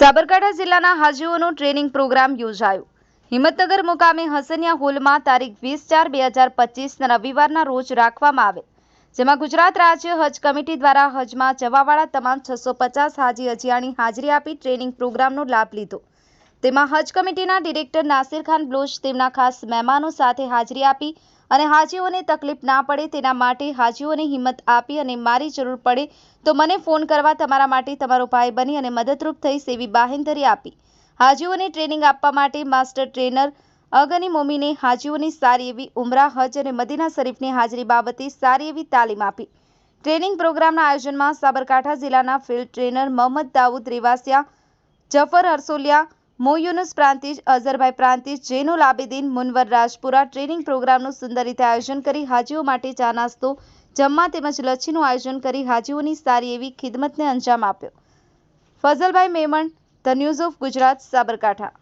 સાબરકાંઠા જિલ્લાના હાજીઓનો training programme યોજાયો. હિંમતનગર મુકામે હસનિયા હોલમાં તારીખ વીસ ચાર બે હજાર પચીસના રવિવારના રોજ રાખવામાં આવે. જેમાં ગુજરાત રાજ્ય હજ કમિટી દ્વારા હજમાં જવાવાળા તમામ છસો પચાસ હાજી અજિયાણી હાજરી આપી ટ્રેનિંગ પ્રોગ્રામનો લાભ લીધો. તેમાં હજ કમિટીના ડિરેક્ટર નાસિર ખાન બ્લોચ તેમના ખાસ મહેમાનો સાથે હાજરી આપી અને હાજીઓને તકલીફ ના પડે તેના માટે હાજીઓને હિંમત આપી અને મારી જરૂર પડે તો મને ફોન કરવા તમારા માટે તમારો ભાઈ બની અને મદદરૂપ થઈશ એવી બાહેંધરી આપી. હાજીઓને ટ્રેનિંગ આપવા માટે માસ્ટર ટ્રેનર અગની મોમીને હાજીઓની સારી એવી ઉમરા, હજ અને મદીના શરીફની હાજરી બાબતે સારી એવી તાલીમ આપી. ટ્રેનિંગ પ્રોગ્રામના આયોજનમાં સાબરકાંઠા જિલ્લાના field trainer Mohammad Daud રેવાસિયા, Jafar Harsoliya Mo Yunus Prantij, અઝરભાઈ Prantij Jainul Abedin Munavar Rajpura training પ્રોગ્રામનું સુંદર રીતે આયોજન કરી હાજીઓ માટે ચા નાસ્તો, જમવા તેમજ લચ્છીનું આયોજન કરી હાજીઓની સારી એવી ખિદમતને અંજામ આપ્યો. ફઝલભાઈ Memon, the news of Gujarat, Sabarkantha.